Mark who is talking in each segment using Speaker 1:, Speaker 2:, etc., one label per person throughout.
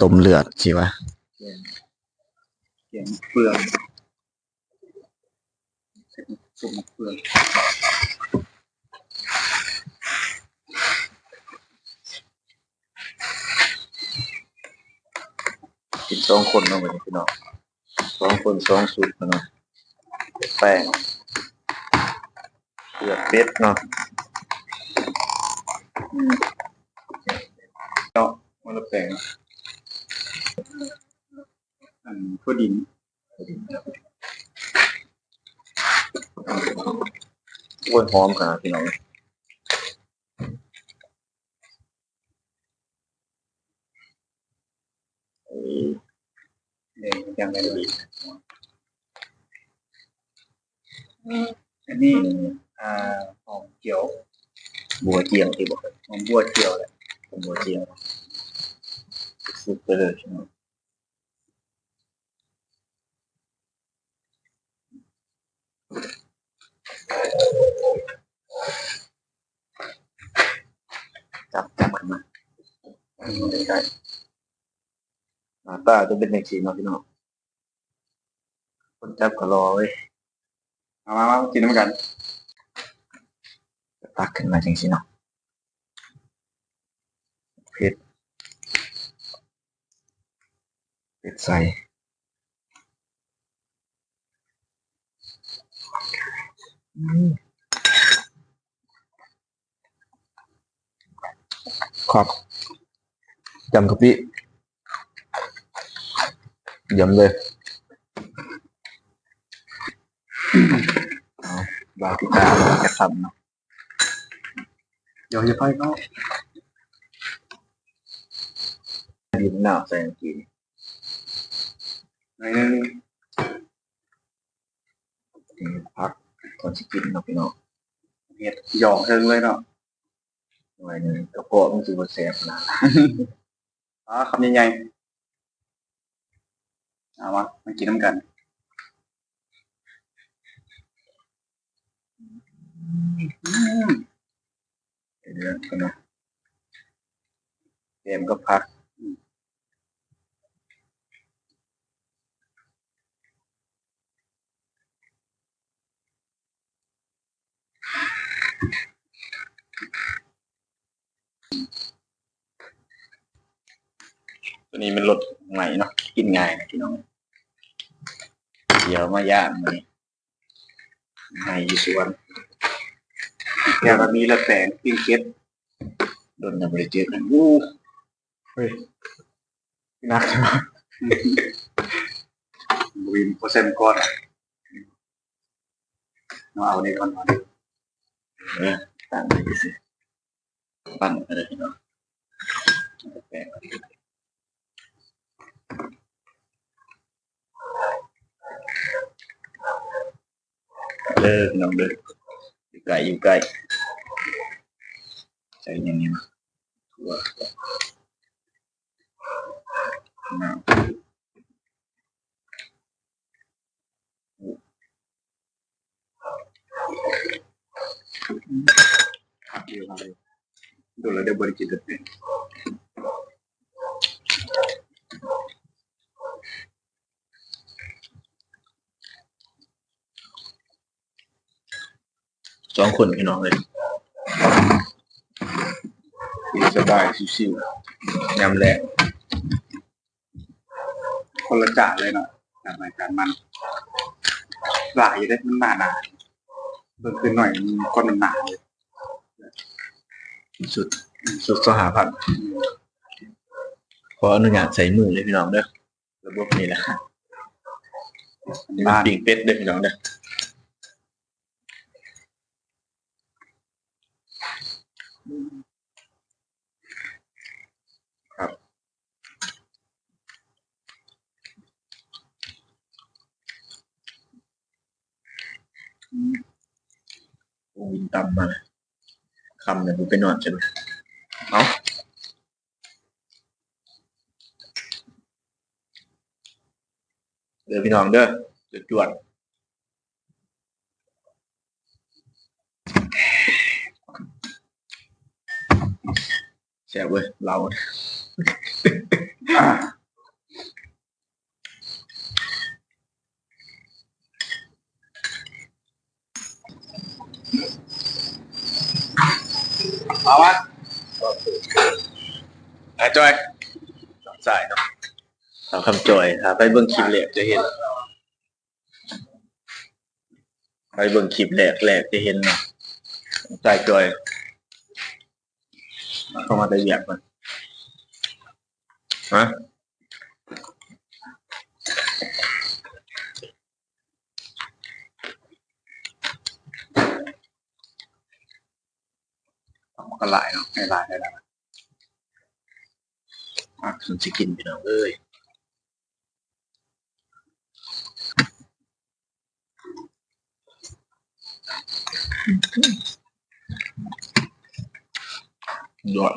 Speaker 1: ต้มเลือดสิวะ
Speaker 2: เขียงเปลืองเสร็จสุกเปลืองกินสองคนเนาะเหมือนพี่น้องสองคนสองสูตรเนาะแป้งเปลือดเป็ดเนาะเนาะมันละแป้ง อันทั่วดินโอ้ยหอมขนาดพี่น้องเอ้ยเนี่ยยังไงดีอันนี้อ่าหอมเจียว
Speaker 1: บัวเจียงที่บอก
Speaker 2: หอมบัวเจียวแหละ
Speaker 1: ผมบัวเจียง
Speaker 2: สุกไปเลยพี่น้อง
Speaker 1: จับจับขึ้นมา
Speaker 2: ใกล้ๆหน้าตาจะเป็นอย่างสีเนาะพี่น้องคนจับก็รอเว้ยมามามากินน้ำกัน
Speaker 1: ตักขึ้นมาจังสิเนาะ
Speaker 2: เผ็ด
Speaker 1: เป็ดใส่ครับยำกะปิยำเลย
Speaker 2: บาติกาจะทำเนาะเดี๋ยวจะไปเขา
Speaker 1: ดินหน้าใส่กิน
Speaker 2: ห นี่
Speaker 1: พักก่อนสิกินเนาะพี่น้อง
Speaker 2: เผ็ดหยอกเชิงเลยเนาะ
Speaker 1: หน่อยหนึงกระเพาะมันสิบ่แซ่บนะ
Speaker 2: อ๋อคำใหญ่ๆเอามามากินน้ำกัน
Speaker 1: เดือนก็เนะ
Speaker 2: เกมก็พัก
Speaker 1: ตัวนี้มันรสใหม่เนาะกินง่ายนะพี่น้องเดี๋ยวมาย่างมันให้อยู่สวน
Speaker 2: เดี๋ยวเรามีละแสงปิ้งเก็ต
Speaker 1: โดนน้ำบริเจตนะอู้เฮ้ยนักมาก
Speaker 2: วินโปรเซมก่อนเราเอาในก่อนก่อน
Speaker 1: เออตามไปสิปั้นอะไรพี่น้องแปลก เด้อพี่น้องเด้ออยู่ไกลอยู่ใกล้ใจเย็นๆนะทั่วน้ำ
Speaker 2: เดี๋ยวเราเลยดูแลเดี๋ยวบริจิตเป็น
Speaker 1: สองคนพี่น้องเลย
Speaker 2: สบายชิวยำ
Speaker 1: แรก
Speaker 2: ๆคนละจานเลยเนาะการรายการมัน หลายอยู่ได้มันหนาหนาๆเพิ่มขึ้นหน่อยมันก้อนมันหนาเลย
Speaker 1: สุดสุดสหพันธ์ขออนุญาตใส่มือเลยพี่น้องเด้อระบบนี้แหละนี่มัน
Speaker 2: บ้าน
Speaker 1: ปิ่งเป็ดเด้อพี่น้องเด้อครับโอ้วิน ตำมาคำเนี่ยกูไปนอนใช่ไหมเนาเด้อพี่น้องเด้อจุดจวดแซ่บเว้ยเรา
Speaker 2: เอาวะ
Speaker 1: ไอ้จอยสายเนาะเอาคำจอยครับไปเบิ้งคลิปแรกจะเห็น ไปเบิ้งคลิปแรกแรกจะเห็นเนาะสายจอยเข้ามาได้เรียกมันฮะ
Speaker 2: ก็หลายเนาะให้หลายได้แล้ว
Speaker 1: อะฉันสิกินพี่น้องเอ้ยยอด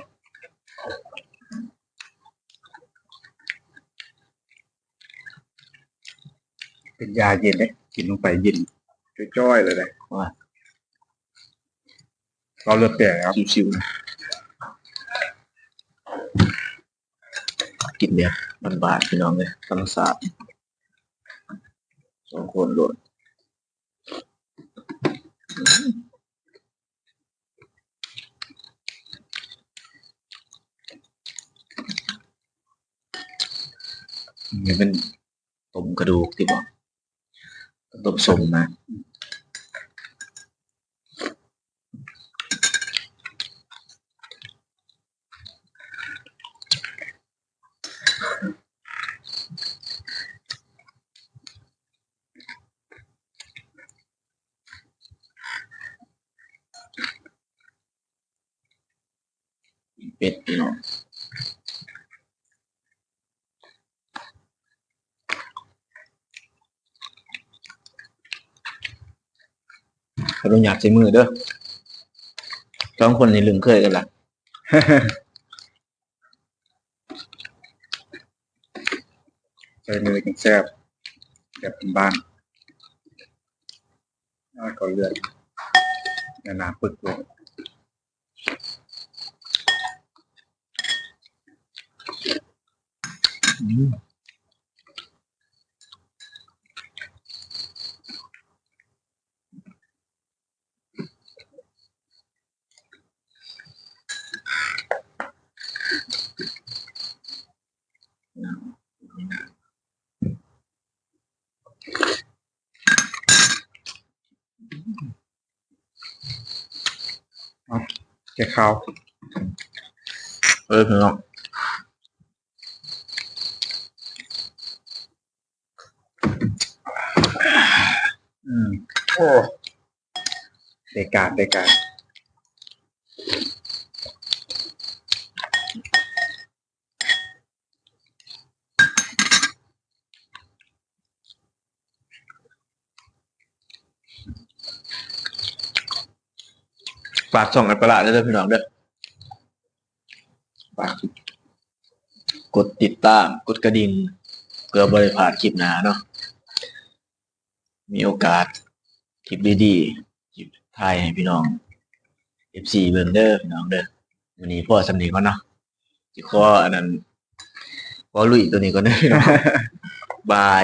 Speaker 2: เป็นยาเย็นเลยกินลงไปเย็นจ้อยๆเลยเลย
Speaker 1: ว่า
Speaker 2: เราเลือดแตกครับ
Speaker 1: ชิวๆนะกินแบบบานๆพี่น้องเลยธรรมศาสตร์สองคนโดดนี่เป็นต้มกระดูกที่บอกต้มสมนะ เป็ดพี่น้องขออนุญาตใช้มือเด้อสองคนนี้ลืมเคยกันละ
Speaker 2: ใส่เนยกันแซ่บแบบเป็นบ้านแล้วก็เลือดหนาปึกเลย
Speaker 1: อืม
Speaker 2: แกข้าว
Speaker 1: เอื
Speaker 2: ม โอ้เดกาดเดกาด
Speaker 1: ฝากช่องอันประหลาดด้วยเด้อพี่น้องเด้อ
Speaker 2: ฝาก
Speaker 1: กดติดตาม กดกระดิ่งเพื่อบริพลาดคลิปหน้าเนาะ มีโอกาสคลิปดีๆคลิปไทายให้พี่น้อง FC เบิร์นเดอพี่น้องเด้อวันนี้พ่อสำนีก่อนเนาะสิขออันนั้นขอลุยตัวนี้ก่อนเด้อพี่น้องบาย